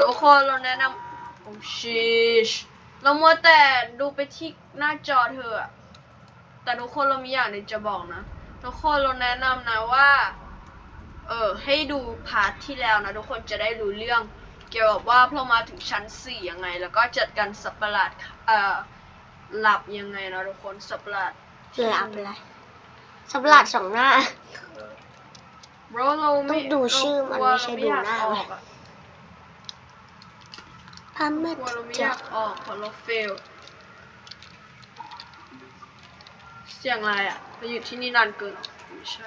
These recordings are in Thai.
ทุกคนเราแนะนำโอ้ชิชเรามัวแต่ดูไปที่หน้าจอเธออะแต่ทุกคนเรามีอย่างหนึงจะบอกนะ ทุกคนเราแนะนำนะว่า เออให้ดูพาร์ทที่แล้วนะ ทุกคนจะได้รู้เรื่อง เกี่ยวกับว่าพอมาถึงชั้นสี่ยังไง แล้วก็จัดการสัตว์ประหลาดเอ่อหลับยังไงนะทุกคนสัตว์ประหลาดหลับอะไรสับหลาดสองหน้าบรเราไม่ต้องดูชื่อมันเรากลัวไม่ใช่เราอยากดูหน้าออกอะ พามืดกลัวเราไม่อจะยากออกเพราะเราเฟล เสียงอะไรอะเราอยู่ที่นี่นานเกินเหรอไม่ใช่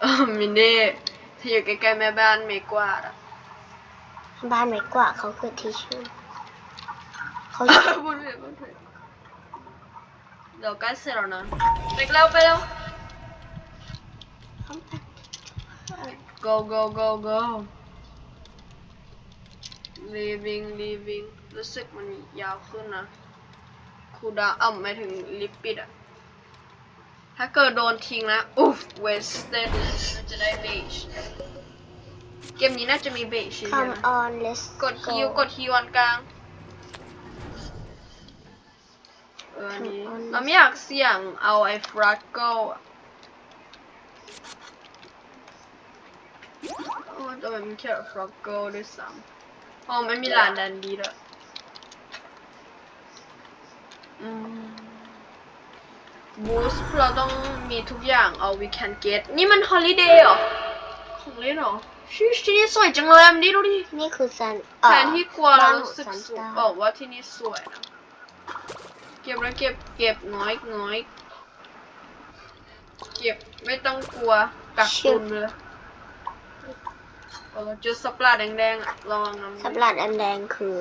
เออมินเน่เธออยู่ใกล้ๆแม่บ้านเมกวาดอะ บ้านไม่กว่าเขาคือที่ชื่อเขาพูดเลยพูดเลยเดี๋ยวใกล้เสร็จแล้วนะไปเร็วไปเร็ว go go go go leaving leaving รู้สึกมันยาวขึ้นนะคูลดาวน์อ่ำหมายถึงลิปปิดอะถ้าเกิดโดนทิ้งนะอุ๊ฟ wasted น่าจะได้เบจเกมนี้น่าจะมีเบจใช่ไหม Come on let's กดฮิวกดฮิวอันกลางเอออันนี้ Come on เราไม่อยากเสี่ยงเอาไอ้ฟรักเกิลอะโอ้แต่มันมีแค่ฟรักเกิลด้วยซ้ำ อ๋อไม่มีลานดันดีด้วยอืมบูสต์เราต้องมีทุกอย่างเอา we can get นี่มันฮอลิเดย์เหรอ ของเล่นเหรอชิที่นี่สวยจังเลยอะมันดิดูดินี่คือซันแทนที่กลัวเรารู้สึกบ้านสของวย Santa บอกว่าที่นี่สวยนะเก็บแล้วเก็บเก็บน้อยน้อย เก็บไม่ต้องกลัวกักตุนเลย เออเจอสปลาแดงๆอะระวังนะสับหลาดอันแดงคือ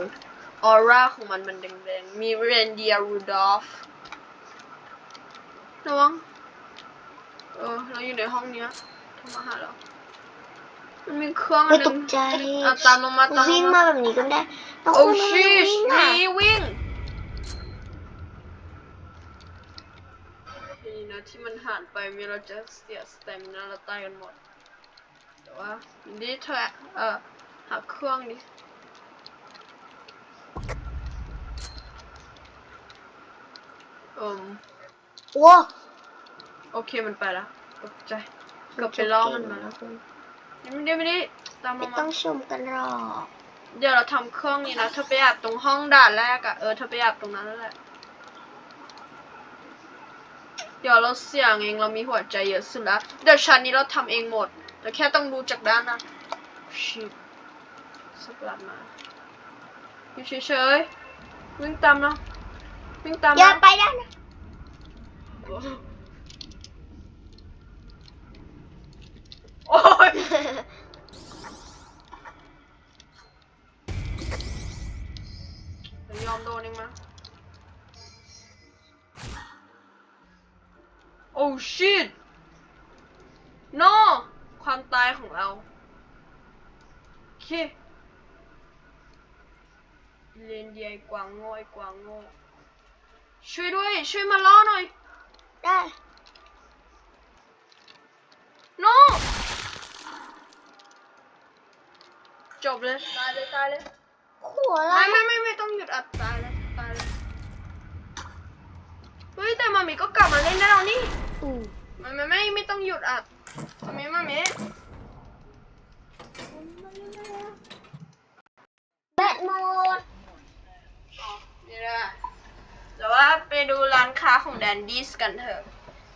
ออร่าของมันมันแดงๆ มีเรนเดียรูดอฟระวังเออเราอยู่ในห้องเนี้ยโทรมาหาเรามันมีเครื่องอัไม่นหตนึงกใจอะตามลงมาตามลวิ่งงมามาแบบนี้ก็ได้แล้วโอ้คุณชิชวิ่งหอะนีวิ่งดีนะที่มันผ่านไปมีเราจะเสียสเตมินาเราตายกันหมดแต่ ว่าดีเธอเออหาเครื่องดิเอืมโอ้โอเคมันไปแล้วตกใจเกือบไปล่อมันมาแล้วยังไม่ได้ไม่ได้ตามลไม่งต้มาองชมกันหรอกเดี๋ยวเราทำเครื่องนี้นะเธอไปอาบตรงห้องด่านแรกอะเออเธอไปอาบตรงนั้นนั่นแหละ เดี๋ยวเราเสี่ยงเองเรามีหัวใจเยอะสุดแล้วเดี๋ยวชั้นนี้เราทำเองหมดแต่แค่ต้องดูจากด้านนะชิบสปลัดมาอยู่เฉยๆวิ่งตามนะวิ่งตามอย่าไปด้นะามตายของเราโอเคเรียนเดียไอ้กวางโง่ไอ้กวางโง่ช่วยด้วย ช่วยมาล่อหน่อย ได้ no จบเลย ตายเลย ตายเลย หัวอะไรไม่ไม่ไม่ไม่ต้องหยุดอัดตายเลย ตายเลย เฮ้ย แต่มามีก็กลับมาเล่นได้แล้วนี่อืมไม่ไม่ไม่ไม่ต้องหยุดอัดมามีมามี แบตหมดนี่แหละแต่ว่าไปดูร้านค้าของแดนดี้กันเถอะ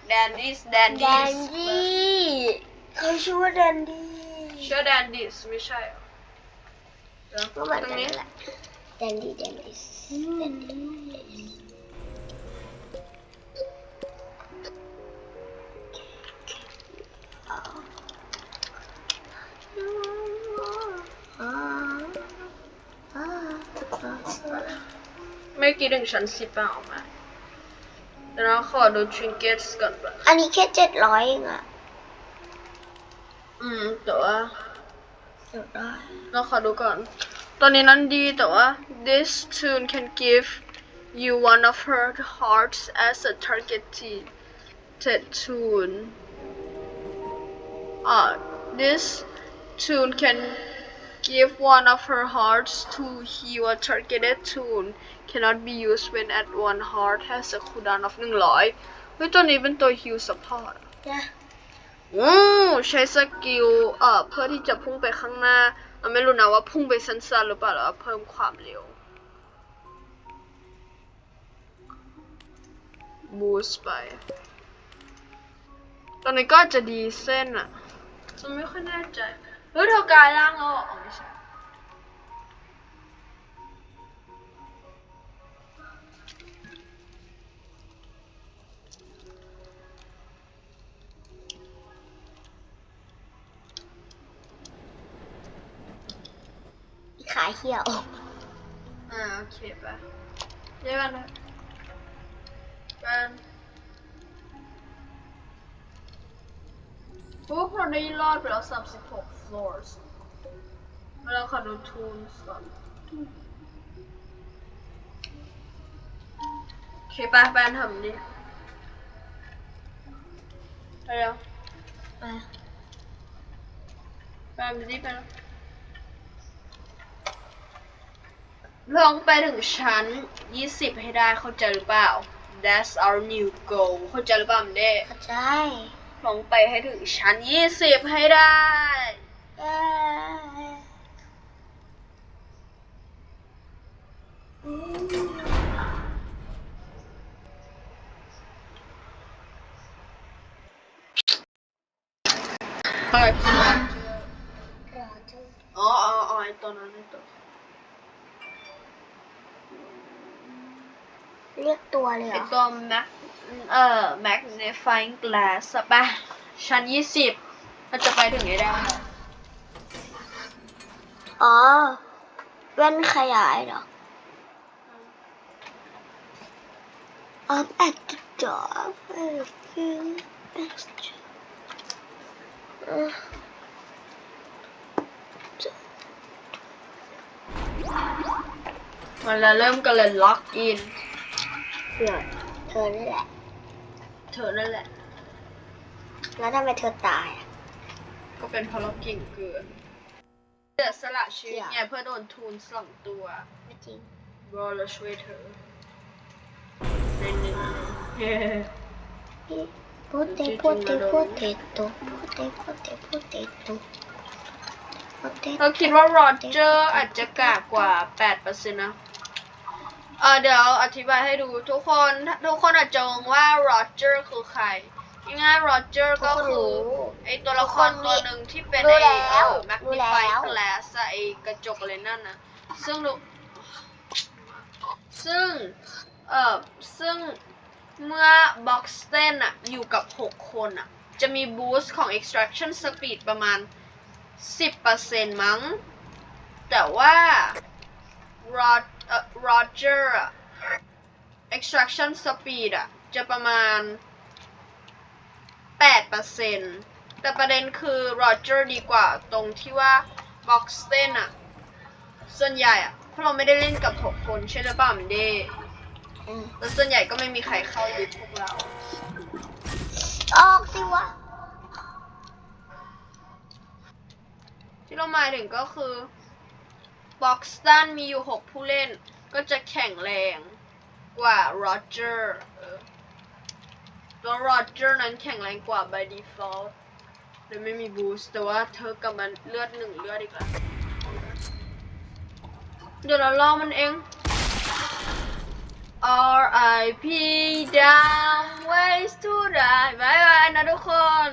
แดนดี้แดนแดดี้นดี้เขาชื่อว่าแดนดี้เชื่อแดนดี้ไม่ใช่เหรอเดี๋ยวก็เหมือนตรงกันนี้แหละแดนดี้แดนดี้แดนดี้ ไม่กี่ถึงชั้นสิบเปล่าออกมาเดี๋ยวเราขอดูทริงเกตก่อนปะอันนี้แค่เจ็ดร้อยเองอะอืมแต่ว่าเดี๋ยวได้เราขอดูก่อน ตอนนี้นั้นดีแต่ว่า this tune can give you one of her hearts as a targeted tune อ่า this tune can Give one of her hearts to heal a targeted tool cannot be used when at one heart has a cooldown of 100เฮ้ยตัวนี้เป็นตัว heal support นะโอ้ใช้สกิลเอ่อเพื่อที่จะพุ่งไปข้างหน้าเราไม่รู้นะว่าพุ่งไปสั้นๆหรือเปล่าหรือว่าเพิ่มความเร็ว boost ไป ตอนนี้ก็อาจจะดีเส้นอะจะไม่ค่อยแน่ใจเฮ้ ยเธอกลายร่า พวกเราได้รอดไปแล้ว36 floors มาแล้วขอดู tools ก่อนโอเคไปแปทำดิไปแล้วไปแปนไปดิไปแล้วลองไปถึงชั้น 20 ให้ได้เข้าใจหรือเปล่า That's our new goal เข้าใจหรือเปล่ามันเด้เข้าใจ ลองไปให้ถึงชั้น20ให้ได้เอ้ยเฮ้ยรอดูอ๋ออ๋ออ๋อไอตัวนั้นไอตัวเรียกตัวเลยไอเหรอตัว Mac เอ่อ magnifying glass อะปะชั้น20เราจะไปถึงให้ได้ อ๋อแว่นขยายเหรอ I'm at the door I feel extra เออมันแล้วเริ่มกันเลยล็อกอินเพื่อเธอนี่แหละ เธอนั่นแหละ แล้วทำไมเธอตายอะ ก็เป็นเพราะเราเก่งเกินเดือดสละชีวิตเสี่ยไงเพื่อโดนทูนสองตัวไม่จริงรอเราช่วยเธอในหนึ่งเฮ้พูดเตพูดเตพูดเตโตพูดเตพูดเตพูดเตโตพูดเตเราคิดว่าโรเจอร์อาจจะกากกว่า8%นะ เออเดี๋ยวอธิบายให้ดูทุกคนทุกคนอาจจะงงว่าโรเจอร์คือใครง่ายๆโรเจอร์ก็คือไอตัวละครตัวหนึ่งที่เป็นไอเออ magnifying glass อะไอกระจกอะไรนั่นนะซึ่งดูซึ่งเอ่อซึ่งเมื่อ Box เต้นอะอยู่กับ 6 คนอะจะมี boost ของ extraction speed ประมาณ 10%มั้ง แต่ว่า Rod เอ่อ Roger อะ extraction speed อะจะประมาณ 8%แต่ประเด็นคือ Roger ดีกว่าตรงที่ว่า Box เต้นอะส่วนใหญ่อะเพราะเราไม่ได้เล่นกับ 6 คนใช่หรือเปล่ามันเด้อืมแล้วส่วนใหญ่ก็ไม่มีใครเข้ายุคพวกเรา ออกสิวะ ที่เราหมายถึงก็คือ บ็อกสตันมีอยู่ 6 ผู้เล่น ก็จะแข็งแรงกว่าโรเจอร์ตัวโรเจอร์นั้นแข็งแรงกว่า by default โดยไม่มีบูสต์แต่ว่าเธอกำมันเลือดหนึ่งเลือดอีกแล้วเดี๋ยวเราลอมันเอง R.I.P. down ways to die บายบายนะทุกคน